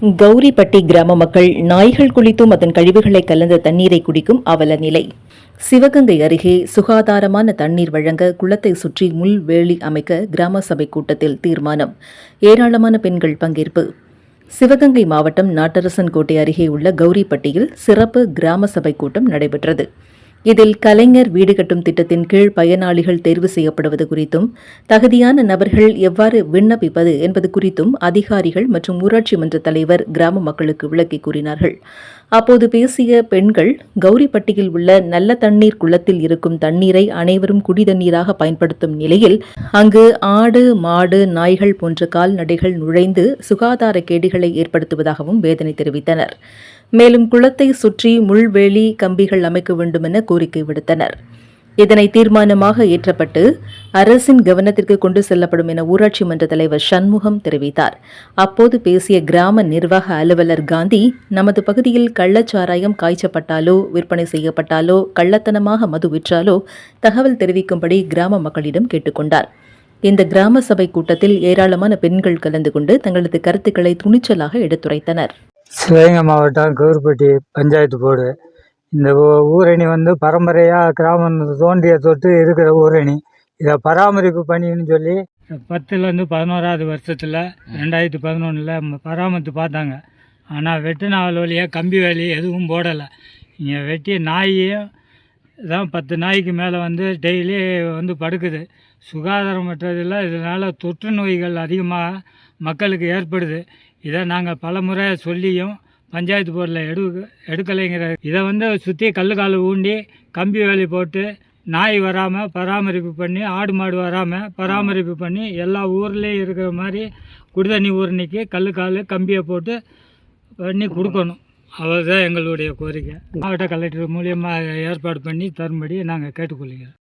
கௌரிப்பட்டி கிராம மக்கள் நாய்கள் குளித்தும் அதன் கழிவுகளை கலந்த தண்ணீரை குடிக்கும் அவல நிலை. சிவகங்கை அருகே சுகாதாரமான தண்ணீர் வழங்க குளத்தை சுற்றி முள்வேலி அமைக்க கிராம சபை கூட்டத்தில் தீர்மானம். ஏராளமான பெண்கள் பங்கேற்பு. சிவகங்கை மாவட்டம் நாட்டரசன் கோட்டை அருகே உள்ள கௌரிப்பட்டியில் சிறப்பு கிராம சபை கூட்டம் நடைபெற்றது. இதில் கலைஞர் வீடு கட்டும் திட்டத்தின் கீழ் பயனாளிகள் தேர்வு செய்யப்படுவது குறித்தும் தகுதியான நபர்கள் எவ்வாறு விண்ணப்பிப்பது என்பது குறித்தும் அதிகாரிகள் மற்றும் ஊராட்சி மன்ற தலைவர் கிராம மக்களுக்கு விளக்கி கூறினார்கள். அப்போது பேசிய பெண்கள் கௌரிப்பட்டியில் உள்ள நல்ல தண்ணீர் குளத்தில் இருக்கும் தண்ணீரை அனைவரும் குடிதண்ணீராக பயன்படுத்தும் நிலையில் அங்கு ஆடு மாடு நாய்கள் போன்ற கால்நடைகள் நுழைந்து சுகாதார கேடுகளை ஏற்படுத்துவதாகவும் வேதனை தெரிவித்தனர். மேலும் குளத்தை சுற்றி முள்வேலி கம்பிகள் அமைக்க வேண்டும் என கோரிக்கை விடுத்தனர். இதனை தீர்மானமாக ஏற்றப்பட்டு அரசின் கவனத்திற்கு கொண்டு செல்லப்படும் என ஊராட்சி மன்ற தலைவர் சண்முகம் தெரிவித்தார். அப்போது பேசிய கிராம நிர்வாக அலுவலர் காந்தி நமது பகுதியில் கள்ளச்சாராயம் காய்ச்சப்பட்டாலோ விற்பனை செய்யப்பட்டாலோ கள்ளத்தனமாக மது விற்றாலோ தகவல் தெரிவிக்கும்படி கிராம மக்களிடம் கேட்டுக்கொண்டார் இந்த கிராம சபை கூட்டத்தில் ஏராளமான பெண்கள் கலந்து கொண்டு தங்களது கருத்துக்களை துணிச்சலாக எடுத்துரைத்தனர். சிவகங்கை மாவட்டம் கவுர்பட்டி பஞ்சாயத்து போர்டு. இந்த ஊரணி வந்து பரம்பரையாக கிராமம் தோன்றிய தொட்டு இருக்கிற ஊரணி. இதை பராமரிப்பு பணின்னு சொல்லி பத்துலேருந்து பதினோராவது வருஷத்தில் ரெண்டாயிரத்தி பதினொன்றில் பராமரித்து பார்த்தாங்க. ஆனால் வெட்டு வழியாக கம்பி வேலி எதுவும் போடலை. இங்கே வெட்டி நாயையும் தான் பத்து நாய்க்கு மேலே வந்து டெய்லி வந்து படுக்குது. சுகாதாரமற்றதில் இதனால் தொற்று நோய்கள் அதிகமாக மக்களுக்கு ஏற்படுது. இதை நாங்கள் பல முறை சொல்லியும் பஞ்சாயத்து போர்டில் எடு எடுக்கலைங்கிற இதை வந்து சுற்றி கல்லுக்கால் ஊண்டி கம்பி வேலி போட்டு நாய் வராமல் பராமரிப்பு பண்ணி ஆடு மாடு வராமல் பராமரிப்பு பண்ணி எல்லா ஊர்லேயும் இருக்கிற மாதிரி குடிதண்ணி கல் கல்லுக்கால் கம்பியை போட்டு பண்ணி கொடுக்கணும். அவ்வளோதான் எங்களுடைய கோரிக்கை. மாவட்ட கலெக்டர் மூலியமாக ஏற்பாடு பண்ணி தரும்படி நாங்கள் கேட்டுக்கொள்கிறோம்.